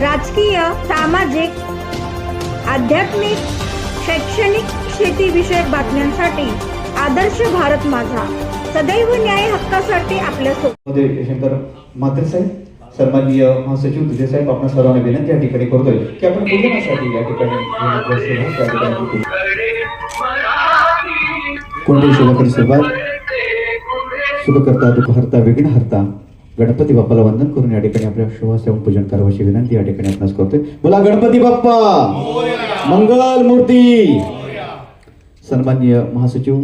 राजकीय सामाजिक आध्यात्मिक शैक्षणिक शेतीविषयक बातम्यांसाठी आदर्श भारत माझा. सदैव न्याय हक्कासाठी आपल्या शंकर म्हात्रे साहेब सन्माननीय महासचिव तुझे साहेब आपण सर्वांना विनंती या ठिकाणी करतोय की आपण पूजनासाठी या ठिकाणी बसलेलो आहोत, कोणत्याही शुभकरी सुरुवात शुभ करता दुःख हरता विघ्न हरता. गणपती बाप्पाला वंदन करून या ठिकाणी आपल्या शुभासेवन पूजन करावयाची विनंती या ठिकाणी आपणास करतोय. बोला गणपती बाप्पा! मंगल मूर्ती! सन्माननीय महासचिव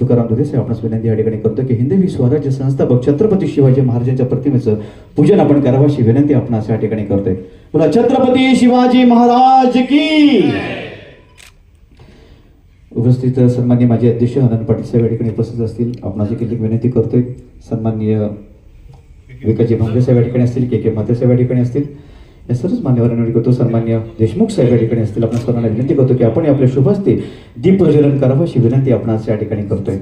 तुकाराम दुधे साहेब आपणास विनंती या ठिकाणी करतो की हिंदवी स्वराज्य संस्थापक छत्रपती शिवाजी महाराजांच्या प्रतिमेचं पूजन आपण करावं अशी विनंती आपणास या ठिकाणी करतोय. बोला छत्रपती शिवाजी महाराज की! उपस्थित सन्मान्य माझे अध्यक्ष आनंद पाटील साहेब या ठिकाणी उपस्थित असतील. आपणास देखील विनंती करतोय. सन्माननीय विकाजी भांगे साहेब या ठिकाणी असतील के के म्हात्रे साहेब या ठिकाणी असतील या सर्वच मान्यवरांना करतो सन्मान्य देशमुख साहेब या ठिकाणी असतील. आपण सर्वांना विनंती करतो की आपण आपल्या शुभ हस्ते दीप प्रज्वलन करावं अशी विनंती आपणास या ठिकाणी करतोय.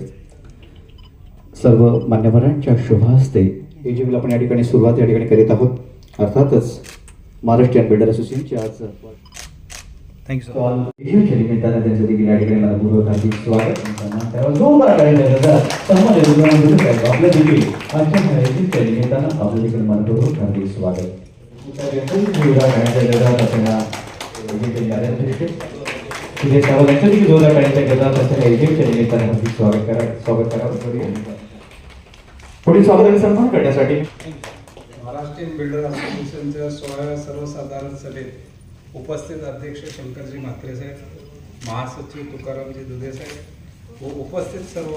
सर्व मान्यवरांच्या शुभ हस्ते हे जे आपण या ठिकाणी सुरुवात या ठिकाणी करीत आहोत. अर्थातच महाराष्ट्रीयन बिल्डर असोसिएशनची आज थँक्यू इव्हेंटच्या निमित्तानं त्यांचं देखील या ठिकाणी मला पूर्वक हार्दिक स्वागत आणि जोरदार टाळ्या सन्मान आहे. देखील आजच्या इव्हेंटच्या निमित्तानं आपलं देखील मनपूर्वक हार्दिक स्वागत जोरदार हे असलेल्या निमित्तानं हार्दिक स्वागत करा स्वागत करावं पुढील स्वागत सन्मान करण्यासाठी महाराष्ट्रीयन बिल्डर असोसिएशनच्या सोळाव्या सर्वसाधारण सभेत उपस्थित अध्यक्ष शंकरजी म्हात्रे साहेब महासचिव तुकारामजी दुधे साहेब व उपस्थित सर्व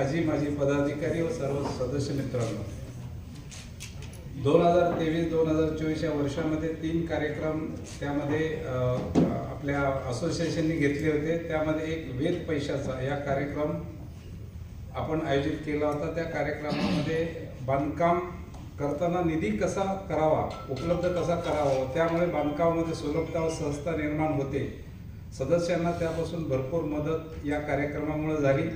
आजी माजी पदाधिकारी व सर्व सदस्य मित्रांनो. दोन हजार तेवीस दोन हजार चोवीस या वर्षामध्ये तीन कार्यक्रम त्यामध्ये आपल्या असोसिएशनने घेतले होते. त्यामध्ये एक वेद पैशाचा या कार्यक्रम आपण आयोजित केला होता. त्या कार्यक्रमामध्ये बांधकाम करताना निधी कसा करावा उपलब्ध कसा करावा त्यामुळे बांधकामामध्ये सुलभता व सहजता निर्माण होते. सदस्यांना त्यापासून भरपूर मदत या कार्यक्रमामुळे झाली.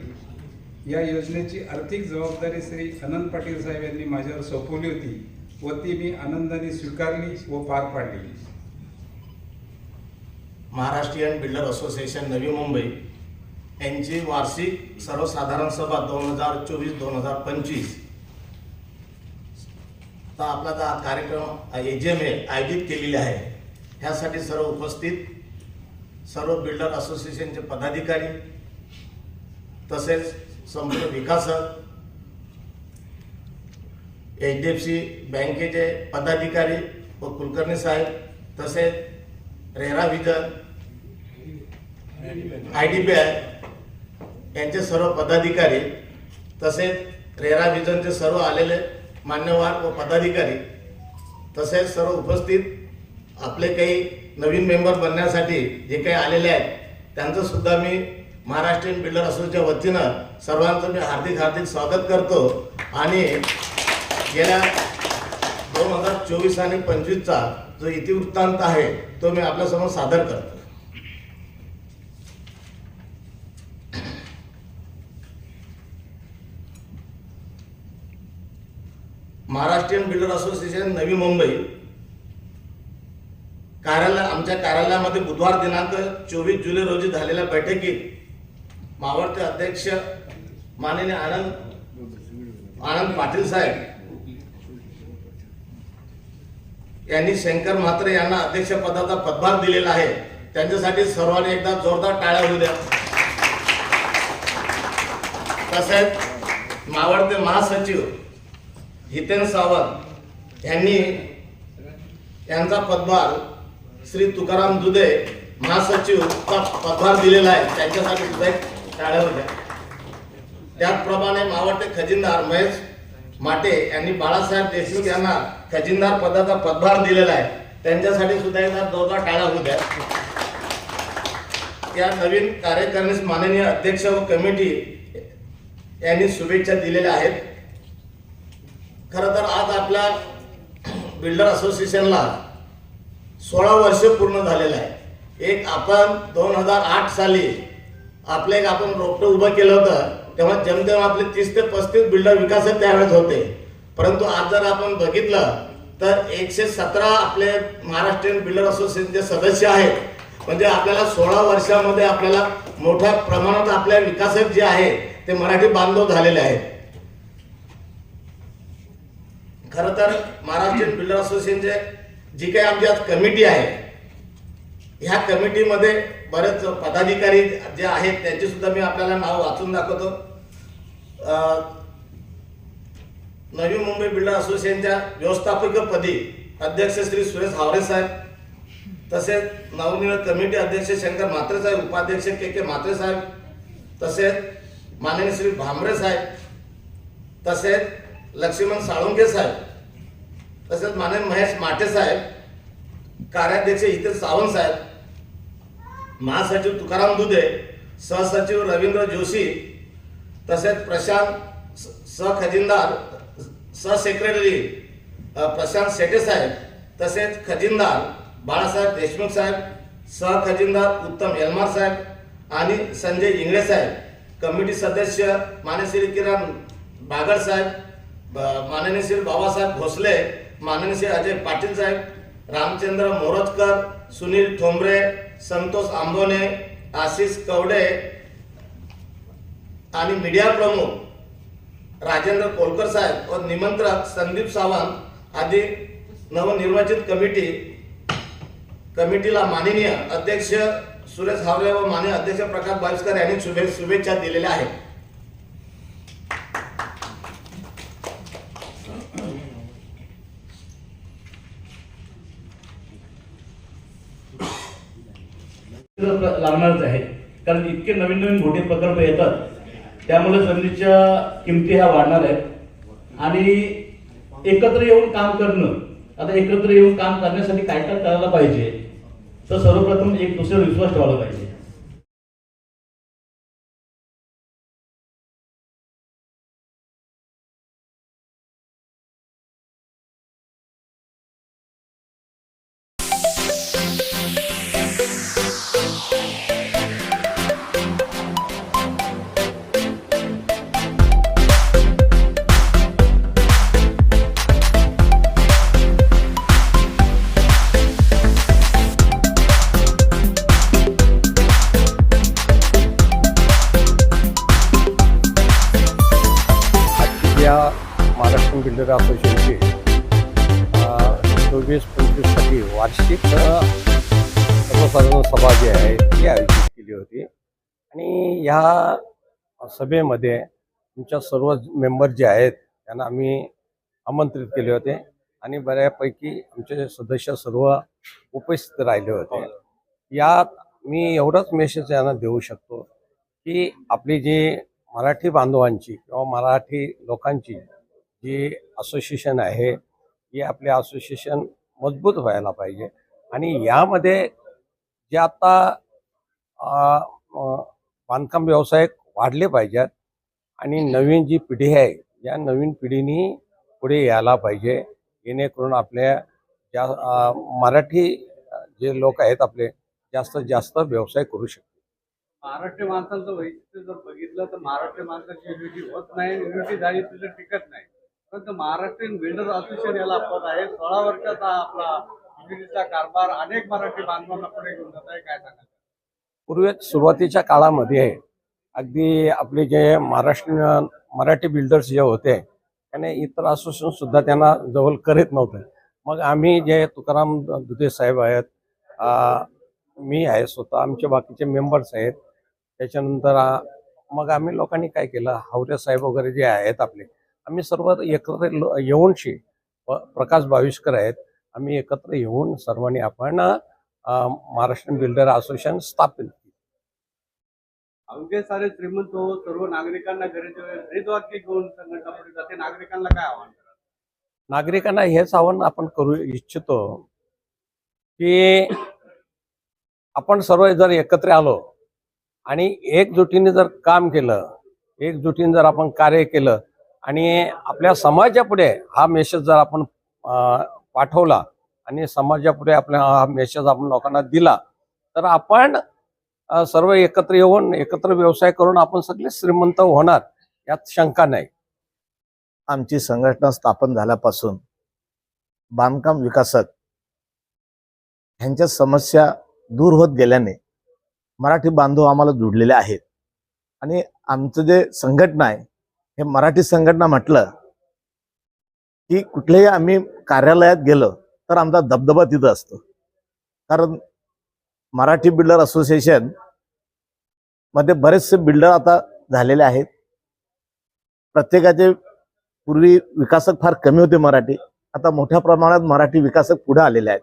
या योजनेची आर्थिक जबाबदारी श्री अनंत पाटील साहेब यांनी माझ्यावर सोपवली होती व ती मी आनंदाने स्वीकारली व पार पाडली. Maharashtrian builder association Navi Mumbai. यांची वार्षिक सर्वसाधारण सभा दोन हजार चोवीस दोन हजार पंचवीस. तर आपला जो हा कार्यक्रम ए जी एम ए आयोजित केलेली आहे. ह्यासाठी सर्व उपस्थित सर्व बिल्डर असोसिएशनचे पदाधिकारी तसेच संपूर्ण विकासक एच डी एफ सी बँकेचे पदाधिकारी व कुलकर्णी साहेब तसेच RERA vision I D B I यांचे सर्व पदाधिकारी तसेच रेरा विजनचे सर्व आलेले मान्यवर व पदाधिकारी तसेच सर्व उपस्थित आपले काही नवीन मेंबर बनण्यासाठी जे काही आलेले आहेत त्यांचं सुद्धा मी महाराष्ट्रीयन बिल्डर असोसिएशनच्या वतीनं सर्वांचं मी हार्दिक हार्दिक स्वागत करतो. आणि गेल्या दोन हजार चोवीस आणि पंचवीसचा जो इतिवृत्तांत आहे तो मी आपल्यासमोर सादर करतो. Maharashtrian builder association Navi Mumbai. कार्यालय आमच्या कार्यालयामध्ये बुधवार दिनांक चोवीस जुलै रोजी झालेल्या बैठकीत मावळते अध्यक्ष माननीय आनंद आनंद पाटील साहेब यांनी शंकर म्हात्रे यांना अध्यक्षपदाचा पदभार दिलेला आहे. त्यांच्यासाठी सर्वांनी एकदा जोरदार टाळ्या होऊ द्या. तसेच मावळते महासचिव हितेन सावंत यांनी यांचा पदभार श्री तुकाराम दुधे महासचिवचा पदभार दिलेला आहे. त्यांच्यासाठी सुद्धा एक टाळ्या होत्या त्याचप्रमाणे मावळते खजिनदार महेश माटे यांनी बाळासाहेब देशमुख यांना खजिनदार पदाचा पदभार दिलेला आहे. त्यांच्यासाठी सुद्धा एकदा दोघा टाळा होऊ द्या. या नवीन कार्यकारिणीस माननीय अध्यक्ष व कमिटी यांनी शुभेच्छा दिलेल्या आहेत. खरं तर आज आपल्या बिल्डर असोसिएशनला सोळा वर्ष पूर्ण झालेलं आहे. एक आपण दोन हजार आठ साली आपलं एक आपण रोपटं उभं केलं होतं तेव्हा जमतेम आपले तीस ते पस्तीस बिल्डर विकासक त्यावेळेस होते. परंतु आज जर आपण बघितलं तर तर एकशे सतरा आपले महाराष्ट्रीयन बिल्डर असोसिएशनचे सदस्य आहेत. म्हणजे आपल्याला सोळा वर्षामध्ये आपल्याला मोठ्या प्रमाणात आपल्या विकासक जे आहे ते मराठी बांधव झालेले आहेत. खरं तर महाराष्ट्रीयन बिल्डर असोसिएशनचे जी काही आमची आज कमिटी आहे ह्या कमिटीमध्ये बरेच पदाधिकारी जे आहेत त्यांची सुद्धा मी आपल्याला नाव वाचून दाखवतो. नवी मुंबई बिल्डर असोसिएशनच्या व्यवस्थापकपदी अध्यक्ष श्री सुरेश हावरे साहेब तसेच नवनिर्मित कमिटी अध्यक्ष शंकर म्हात्रे साहेब उपाध्यक्ष के के म्हात्रे साहेब तसेच माननीय श्री भामरे साहेब तसेच लक्ष्मण साळुंके साहेब तसेच माननीय महेश माटे साहेब कार्याध्यक्ष हितेश सावंत साहेब महासचिव तुकाराम दुधे सहसचिव रवींद्र जोशी तसेच प्रशांत स- सहखजिनदार सहसेक्रेटरी प्रशांत शेटे साहेब तसेच खजिनदार बाळासाहेब देशमुख साहेब सहखजिनदार उत्तम यलमार साहेब आणि संजय इंगळे साहेब. कमिटी सदस्य माने श्री किरण बागड साहेब माननीय श्री बाबासाहेब भोसले माननीय श्री अजय पाटील साहेब रामचंद्र मोरजकर सुनील ठोंबरे संतोष आंबोने आशिष कवडे आणि मीडिया प्रमुख राजेंद्र कोलकर साहेब व निमंत्रक संदीप सावंत आदी नवनिर्वाचित कमिटी कमिटीला माननीय अध्यक्ष सुरेश हावरे व माननीय अध्यक्ष प्रकाश बाविस्कर यांनी शुभे शुभेच्छा दिलेल्या आहेत. लागणारच आहे. कारण इतके नवीन नवीन मोठे प्रकल्प येतात त्यामुळे जमिनीच्या किमती ह्या वाढणार आहेत. आणि एकत्र येऊन काम करणं आता एकत्र येऊन काम करण्यासाठी काय काय करायला पाहिजे. तर सर्वप्रथम एक दुसऱ्यावर विश्वास ठेवायला पाहिजे. ह्या सभेमध्ये तुमच्या सर्व मेंबर जे आहेत त्यांना आम्ही आमंत्रित केले होते आणि बऱ्यापैकी आमचे सदस्य सर्व उपस्थित राहिले होते. यात मी एवढंच मेसेज यांना देऊ शकतो की आपली जी मराठी बांधवांची किंवा मराठी लोकांची जी असोसिएशन आहे ही आपले असोसिएशन मजबूत व्हायला पाहिजे. आणि यामध्ये जे आता बांधकाम व्यवसाय वाढले पाहिजेत आणि नवीन जी पिढी आहे या नवीन पिढीनी पुढे यायला पाहिजे जेणेकरून आपल्या ज्या मराठी जे लोक आहेत आपले जास्तीत जास्त व्यवसाय करू शकतील. महाराष्ट्र माणसांचं वैशिष्ट्य जर बघितलं तर महाराष्ट्र माणसाची युनिटी होत नाही युनिटी झाली तर टिकत नाही. परंतु महाराष्ट्रीयन बिल्डर असोसिएशन याला पद आहे सोळा वर्षाचा आपला युनिटीचा कारभार अनेक मराठी बांधवांना पुढे घेऊन जात आहे काय सांगाल? पूर्वी सुरुवातीच्या काळामध्ये अगदी आपले जे महाराष्ट्र मराठी बिल्डर्स जे होते त्याने इतर असोसिएशन सुद्धा त्यांना जवळ करीत नव्हते. मग आम्ही जे तुकाराम दुधे साहेब आहेत मी आहे स्वतः आमचे बाकीचे मेंबर्स आहेत. त्याच्यानंतर मग आम्ही लोकांनी काय केलं हावरे साहेब वगैरे जे आहेत आपले आम्ही सर्व एकत्र येऊनशी प- प्रकाश बाविष्कर आहेत आम्ही एकत्र येऊन सर्वांनी आपण महाराष्ट्र बिल्डर असोसिएशन स्थापित केलं. अवघे सारे श्रीमंत हो सर्व नागरिकांना घेऊन संघटना पुढे जाते नागरिकांना काय आव्हान नागरिकांना हेच आव्हान आपण करू इच्छितो की आपण सर्व जर एकत्र आलो आणि एकजुटीने जर काम केलं एकजुटीने जर आपण कार्य केलं आणि आपल्या समाजापुढे हा मेसेज जर आपण पाठवला आणि समाजापुढे आपल्या हा मेसेज आपण लोकांना दिला तर आपण सर्व एकत्र येऊन एकत्र व्यवसाय करून आपण सगळे श्रीमंत होणार यात शंका नाही. आमची संघटना स्थापन झाल्यापासून बांधकाम विकासक ह्यांच्या समस्या दूर होत गेल्याने मराठी बांधव आम्हाला जुडलेले आहेत. आणि आमचं जे संघटना आहे हे मराठी संघटना म्हटलं की कुठल्याही आम्ही कार्यालयात गेलो तर आमचा दबदबा तिथं असतो. कारण मराठी बिल्डर असोसिएशनमध्ये बरेचसे बिल्डर आता झालेले आहेत. प्रत्येकाचे पूर्वी विकासक फार कमी होते मराठी. आता मोठ्या प्रमाणात मराठी विकासक पुढे आलेले आहेत.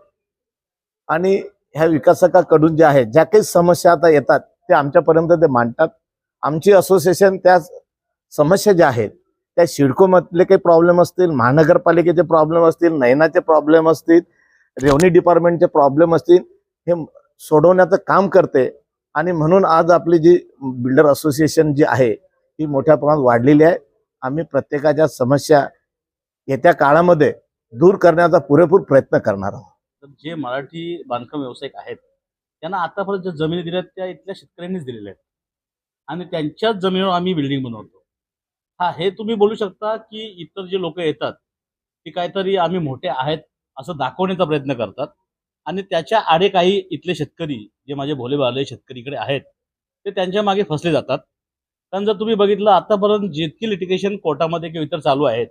आणि ह्या विकासकाकडून जे आहे ज्या काही समस्या आता येतात ते आमच्यापर्यंत ते मांडतात. आमची असोसिएशन त्या समस्या ज्या आहेत त्या सिडकोमधले काही प्रॉब्लेम असतील महानगरपालिकेचे प्रॉब्लेम असतील नयनाचे प्रॉब्लेम असतील रेव्हन्यू डिपार्टमेंटचे प्रॉब्लेम असतील हे सोडवण्याचं काम करते. आणि म्हणून आज आपली जी बिल्डर असोसिएशन जी आहे ती मोठ्या प्रमाणात वाढलेली आहे. आम्ही प्रत्येकाच्या समस्या येत्या काळामध्ये दूर करण्याचा पुरेपूर प्रयत्न करणार आहोत. तर जे मराठी बांधकाम व्यावसायिक आहेत त्यांना आतापर्यंत ज्या जमिनी दिल्या त्या इथल्या शेतकऱ्यांनीच दिलेल्या आहेत. आणि त्यांच्याच जमिनीवर आम्ही बिल्डिंग बनवतो. हा हे तुम्ही बोलू शकता की इतर जे लोक येतात ते काहीतरी आम्ही मोठे आहेत असं दाखवण्याचा प्रयत्न करतात. आणि त्याच्या आडे काही इथले शेतकरी जे माझे भोलेबाले शेतकरीकडे आहेत ते त्यांच्या मागे फसले जातात. कारण जर तुम्ही बघितलं आतापर्यंत जितकी लिटिगेशन कोर्टामध्ये किंवा इतर चालू आहेत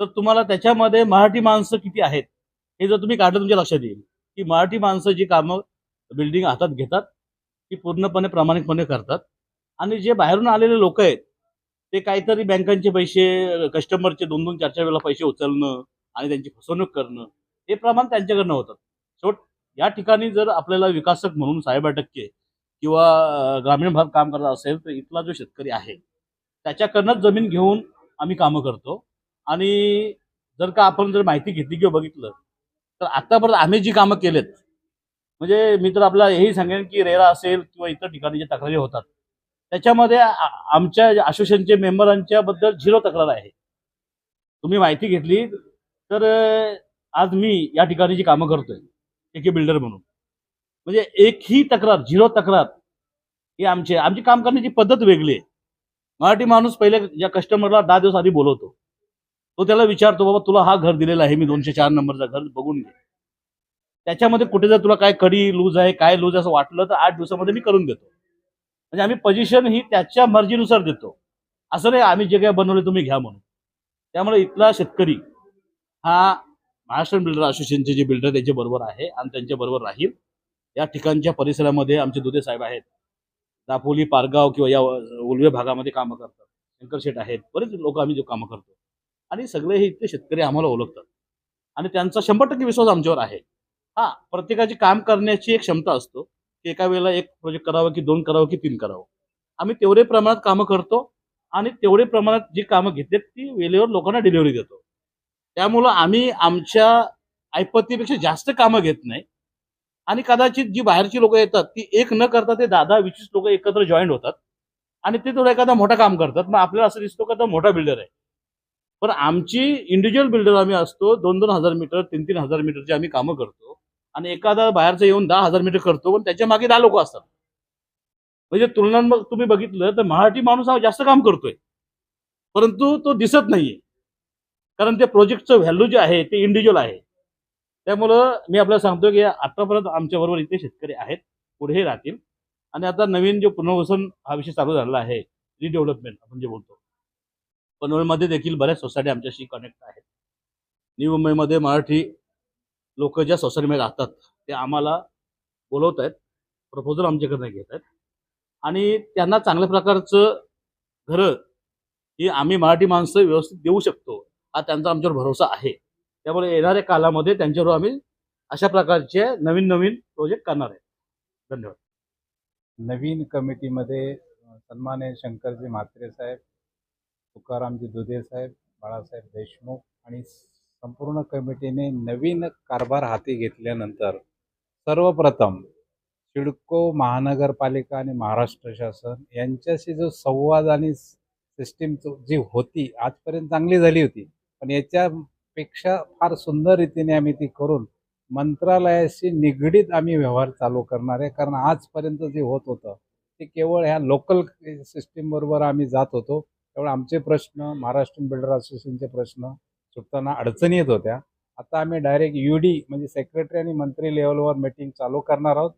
तर तुम्हाला त्याच्यामध्ये मराठी माणसं किती आहेत हे जर तुम्ही काढलं तुमच्या लक्षात येईल. की मराठी माणसं जी कामं बिल्डिंग हातात घेतात ती पूर्णपणे प्रामाणिकपणे करतात. आणि जे बाहेरून आलेले लोक आहेत ते काहीतरी बँकांचे पैसे कस्टमरचे दोन दोन चार चार वेळेला पैसे उचलणं आणि त्यांची फसवणूक करणं हे प्रमाण त्यांच्याकडनं होतं. शेवट या ठिकाणी जर आपल्याला विकासक म्हणून साहेब टक्के किंवा ग्रामीण भाग काम करत असेल तर इथला जो शेतकरी आहे त्याच्याकडनंच जमीन घेऊन आम्ही कामं करतो. आणि जर का आपण जर माहिती घेतली किंवा बघितलं तर आतापर्यंत आम्ही जी कामं केलेत म्हणजे मी तर आपल्याला हेही सांगेन की रेरा असेल किंवा इतर ठिकाणी जे तक्रारी होतात त्याच्यामध्ये आमच्या असोसिएशनचे मेंबरांच्या बद्दल झिरो तक्रार आहे. तुम्ही माहिती घेतली तर आज मी या ठिकाणी जी कामं करतोय एके बिल्डर म्हणून. म्हणजे एकही तक्रार झिरो तक्रार ही आमची आमची काम करण्याची पद्धत वेगळी आहे. मराठी माणूस पहिले या कस्टमरला दहा दिवस आधी बोलवतो तो त्याला विचारतो बाबा तुला हा घर दिलेला आहे मी दोनशे चार नंबरचा घर बघून घे. त्याच्यामध्ये कुठे जर तुला काय कडी लूज आहे काय लूज असं वाटलं तर आठ दिवसामध्ये मी करून देतो. म्हणजे आम्ही पोझिशन ही त्याच्या मर्जीनुसार देतो. असं नाही आम्ही जे काय बनवले तुम्ही घ्या म्हणून. त्यामुळे इथला शेतकरी हा महाराष्ट्र बिल्डर असोसिएशनचे जे बिल्डर त्यांच्या बरोबर आहे आणि त्यांच्या बरोबर राहील. या ठिकाणच्या परिसरामध्ये आमचे दुधे साहेब आहेत. दापोली पारगाव किंवा या उलवे भागामध्ये कामं करतात. शंकर शेठ आहेत. बरेच लोक आम्ही जो कामं करतो. आणि सगळे हे इथले शेतकरी आम्हाला ओळखतात. आणि त्यांचा शंभर टक्के विश्वास आमच्यावर आहे. हा प्रत्येकाची काम करण्याची एक क्षमता असतो. की एका वेळेला एक प्रोजेक्ट करावं की दोन करावं की तीन करावं. आम्ही तेवढे प्रमाणात कामं करतो आणि तेवढे प्रमाणात जी कामं घेतलेत ती वेळेवर लोकांना डिलिव्हरी देतो. त्यामुळं आम्ही आमच्या ऐपतीपेक्षा जास्त कामं घेत नाही. आणि कदाचित जी बाहेरची लोक येतात ती एक न करता ते दहा दहा वीस लोक एकत्र जॉईन होतात. आणि ते थोडं एखादा मोठा काम करतात. मग आपल्याला असं दिसतो का तो मोठा बिल्डर आहे. पण आमची इंडिव्हिज्युअल बिल्डर आम्ही असतो दोन दोन हजार मीटर तीन तीन हजार मीटरची आम्ही कामं करतो. आणि एखादा बाहेरचं येऊन दहा हजार मीटर करतो पण त्याच्यामागे दहा लोक असतात. म्हणजे तुलनात्मक तुम्ही बघितलं तर मराठी माणूस हा जास्त काम करतोय. परंतु तो दिसत नाहीये. कारण त्या प्रोजेक्टचं व्हॅल्यू जे आहे ते इंडिव्हिज्युअल आहे. त्यामुळं मी आपल्याला सांगतो की आतापर्यंत आमच्याबरोबर इथे शेतकरी आहेत पुढेही राहतील. आणि आता नवीन जो पुनर्वसन हा विषय चालू झालेला आहे रिडेव्हलपमेंट आपण जे बोलतो. पनवेलमध्ये देखील बऱ्याच सोसायटी आमच्याशी कनेक्ट आहेत. न्यू मुंबईमध्ये मराठी लोक ज्या सोसायटीमध्ये राहतात ते आम्हाला बोलवत आहेत प्रपोजल आमच्याकडनं घेत आहेत आणि त्यांना चांगल्या प्रकारचं घरं ही आम्ही मराठी माणसं व्यवस्थित देऊ शकतो हा त्यांचा आमच्यावर भरोसा आहे. त्यामुळे येणाऱ्या कालामध्ये त्यांच्यावर आम्ही अशा प्रकारचे नवीन नवीन प्रोजेक्ट करणार आहे. धन्यवाद. नवीन कमिटीमध्ये सन्माने शंकरजी म्हात्रे साहेब तुकारामजी दुधे साहेब बाळासाहेब देशमुख आणि संपूर्ण कमिटीने नवीन कारभार हाती घेतल्यानंतर सर्वप्रथम सिडको महानगरपालिका आणि महाराष्ट्र शासन यांच्याशी जो संवाद आणि सिस्टीम जी होती आजपर्यंत चांगली झाली होती. पण याच्यापेक्षा फार सुंदर रीतीने आम्ही ती करून मंत्रालयाशी निगडीत आम्ही व्यवहार चालू करणार आहे. कारण आजपर्यंत जे होत होतं ते केवळ ह्या लोकल सिस्टीमबरोबर आम्ही जात होतो. त्यामुळे आमचे प्रश्न महाराष्ट्र बिल्डर असोसिएशनचे प्रश्न सुटताना अडचणी येत होत्या. आता आम्ही डायरेक्ट यू डी म्हणजे सेक्रेटरी आणि मंत्री लेवलवर मीटिंग चालू करणार आहोत.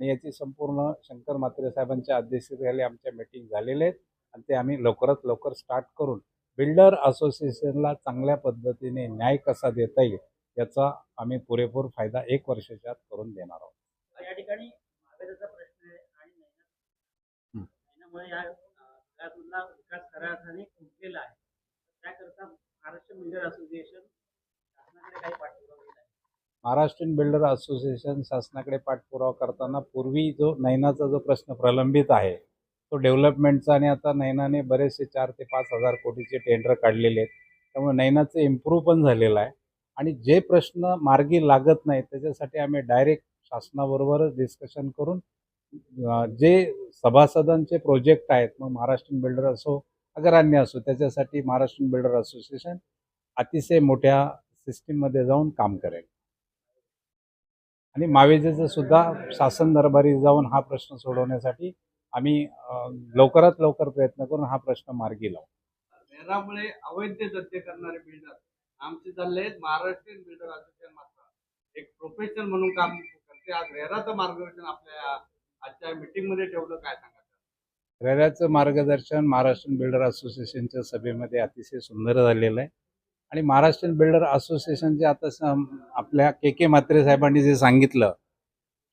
आणि याची संपूर्ण शंकर म्हात्रे साहेबांच्या अध्यक्षतेखाली आमच्या मीटिंग झालेल्या आहेत. आणि ते आम्ही लवकरात लवकर स्टार्ट करून बिल्डर असोसिएशनला चांगल्या पद्धतीने न्याय कसा देता येईल याचा आम्ही पुरेपूर फायदा एक वर्षाच्या आत करून देणार आहोत. या ठिकाणी महागाईचा प्रश्न आहे आणि. त्यामुळे या भागातला विकास खऱ्या अर्थाने खुंटलेला आहे. त्याकरता महाराष्ट्र बिल्डर असोसिएशन शासनाकडे काही पाठपुरावा केला आहे महाराष्ट्रीयन बिल्डर असोसिएशन शासनाकडे पाठपुरावा करताना पूर्वी जो नैनाचा जो प्रश्न प्रलंबित आहे तो डेव्हलपमेंटचा आणि आता नैनाने बरेचसे चार ते पाच हजार कोटीचे टेंडर काढलेले आहेत. त्यामुळे नैनाचं इम्प्रूव्ह पण झालेलं आहे. आणि जे प्रश्न मार्गी लागत नाहीत त्याच्यासाठी आम्ही डायरेक्ट शासनाबरोबरच डिस्कशन करून अं, जे सभासदांचे प्रोजेक्ट आहेत मग महाराष्ट्रीयन बिल्डर असो अगर असो त्याच्यासाठी महाराष्ट्रीयन बिल्डर असोसिएशन अतिशय मोठ्या सिस्टीममध्ये जाऊन काम करेल. आणि मावेजेचं सुद्धा शासन दरबारी जाऊन हा प्रश्न सोडवण्यासाठी आम्ही लवकरात लवकर प्रयत्न करून हा प्रश्न मार्गी लावू. रेरामुळे अवैध धंदे करणारे बिल्डर आमचे चालले आहेत. महाराष्ट्रीयन बिल्डर असोसिएशन मात्र एक प्रोफेशनल म्हणून काम करते. आज रेराचं मार्गदर्शन आपल्या आजच्या मीटिंगमध्ये ठेवलं. काय सांगा गऱ्याचं मार्गदर्शन महाराष्ट्रीयन बिल्डर असोसिएशनच्या सभेमध्ये अतिशय सुंदर झालेलं आहे. आणि महाराष्ट्रीयन बिल्डर असोसिएशनचे आता आपल्या के के म्हात्रे साहेबांनी जे सांगितलं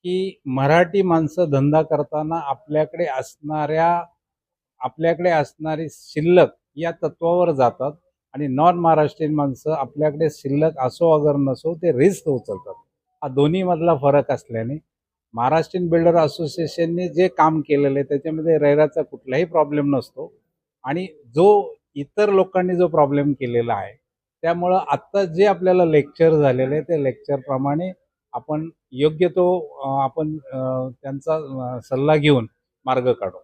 की मराठी माणसं धंदा करताना आपल्याकडे असणाऱ्या आपल्याकडे असणारी शिल्लक या तत्वावर जातात आणि नॉन महाराष्ट्रीयन माणसं आपल्याकडे शिल्लक असो अगर नसो ते रिस्क उचलतात. हा दोन्हीमधला फरक असल्याने महाराष्ट्रीयन बिल्डर असोसिएशनने जे काम केलेलं आहे त्याच्यामध्ये रैराचा कुठलाही प्रॉब्लेम नसतो. आणि जो इतर लोकांनी जो प्रॉब्लेम केलेला आहे त्यामुळं आत्ता जे आपल्याला लेक्चर झालेलं आहे ते लेक्चरप्रमाणे आपण योग्य तो आपण त्यांचा सल्ला घेऊन मार्ग काढू.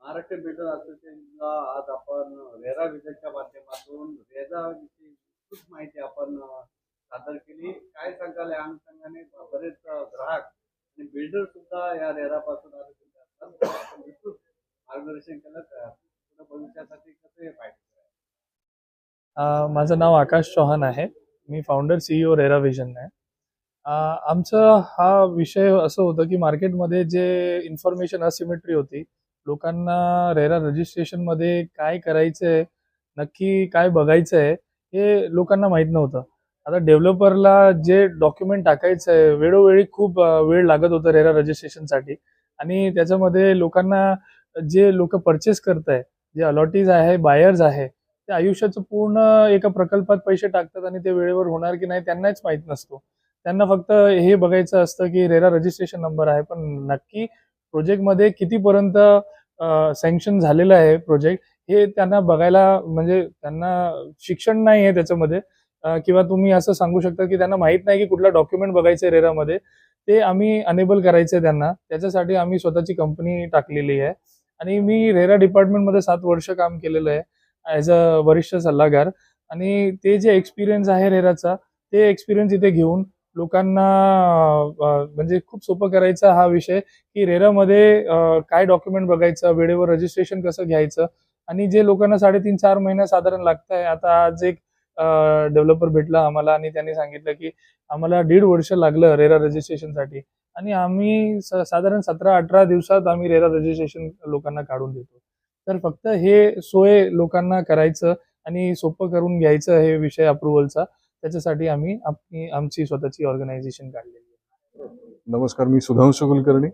महाराष्ट्र बिल्डर असोसिएशनला आज आपण रेरा विजयच्या माध्यमातून रेरा विषयी विस्तृत माहिती आपण सादर केली. काय सांगाल या अनुषंगाने? बरेच ग्राहक आणि बिल्डर सुद्धा या रेरापासून मार्गदर्शन केलं तर भविष्यासाठी कसे फायदे माझं नाव आकाश चौहान आहे. मी फाउंडर सीईओ रेरा विजन आहे आमचा हा विषय असं होतं की मार्केटमध्ये जे इन्फॉर्मेशन असिमेट्री होती लोकांना रेरा रजिस्ट्रेशनमध्ये काय करायचं आहे नक्की काय बघायचं आहे हे लोकांना माहीत नव्हतं. आता डेव्हलपरला जे डॉक्युमेंट टाकायचं आहे वेळोवेळी खूप वेळ लागत होतं रेरा रजिस्ट्रेशनसाठी. आणि त्याच्यामध्ये लोकांना जे लोक परचेस करत आहे जे अलॉटीज आहे बायर्स आहे ते आयुष्याचं पूर्ण एका प्रकल्पात पैसे टाकतात आणि ते वेळेवर होणार की नाही त्यांनाच माहीत नसतो. त्यांना फक्त हे बघायचं असतं की रेरा रजिस्ट्रेशन नंबर आहे पण नक्की प्रोजेक्टमध्ये कितीपर्यंत सँक्शन झालेलं आहे प्रोजेक्ट हे त्यांना बघायला म्हणजे त्यांना शिक्षण नाही आहे त्याच्यामध्ये किंवा तुम्ही असं सांगू शकता की त्यांना माहीत नाही की कुठला डॉक्युमेंट बघायचं आहे रेरामध्ये ते आम्ही अनेबल करायचं आहे त्यांना. त्याच्यासाठी आम्ही स्वतःची कंपनी टाकलेली आहे. आणि मी रेरा डिपार्टमेंटमध्ये सात वर्ष काम केलेलं आहे ॲज अ वरिष्ठ सल्लागार. आणि ते जे एक्सपिरियन्स आहे रेराचा ते एक्सपिरियन्स इथे घेऊन लोकांना म्हणजे खूप सोपं करायचा हा विषय की रेरामध्ये काय डॉक्युमेंट बघायचं वेळेवर रजिस्ट्रेशन कसं घ्यायचं. आणि जे लोकांना साडेतीन चार महिने साधारण लागत आहे आता आज एक डेव्हलपर भेटला आम्हाला आणि त्यांनी सांगितलं की आम्हाला दीड वर्ष लागलं रेरा रजिस्ट्रेशनसाठी आणि आम्ही साधारण सतरा अठरा दिवसात आम्ही रेरा रजिस्ट्रेशन लोकांना काढून देतो. तर फक्त हे सोय लोकांना करायचं आणि सोपं करून घ्यायचं हे विषय अप्रुव्हलचा त्याच्यासाठी आम्ही आपली आमची स्वतःची ऑर्गनायझेशन काढलेली आहे. नमस्कार मी Sudhanshu Kulkarni.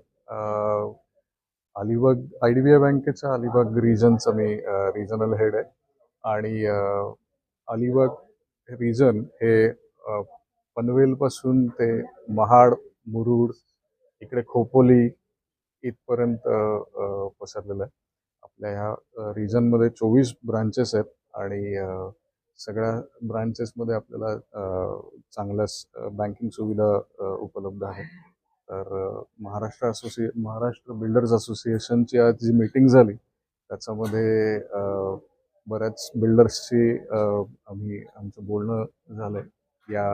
Alibag I D B I बँकेचा अलिबाग रिजनचा मी रिजनल हेड आहे. आणि अलिबाग रिजन हे पनवेलपासून ते महाड मुरुड इकडे खोपोली इथपर्यंत पसरलेलं आहे. आपल्या ह्या रिजनमध्ये चोवीस ब्रांचेस आहेत आणि सगळ्या ब्रांचेसमध्ये आपल्याला चांगल्याच चांगल्या बँकिंग सुविधा उपलब्ध आहे तर महाराष्ट्र असोसिए महाराष्ट्र बिल्डर्स असोसिएशनची आज जी मीटिंग झाली त्याच्यामध्ये बऱ्याच बिल्डर्सशी आम्ही आमचं बोलणं झालंय. या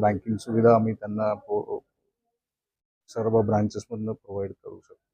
बँकिंग सुविधा आम्ही त्यांना सर्व ब्रांचेसमधनं प्रोव्हाइड करू शकतो.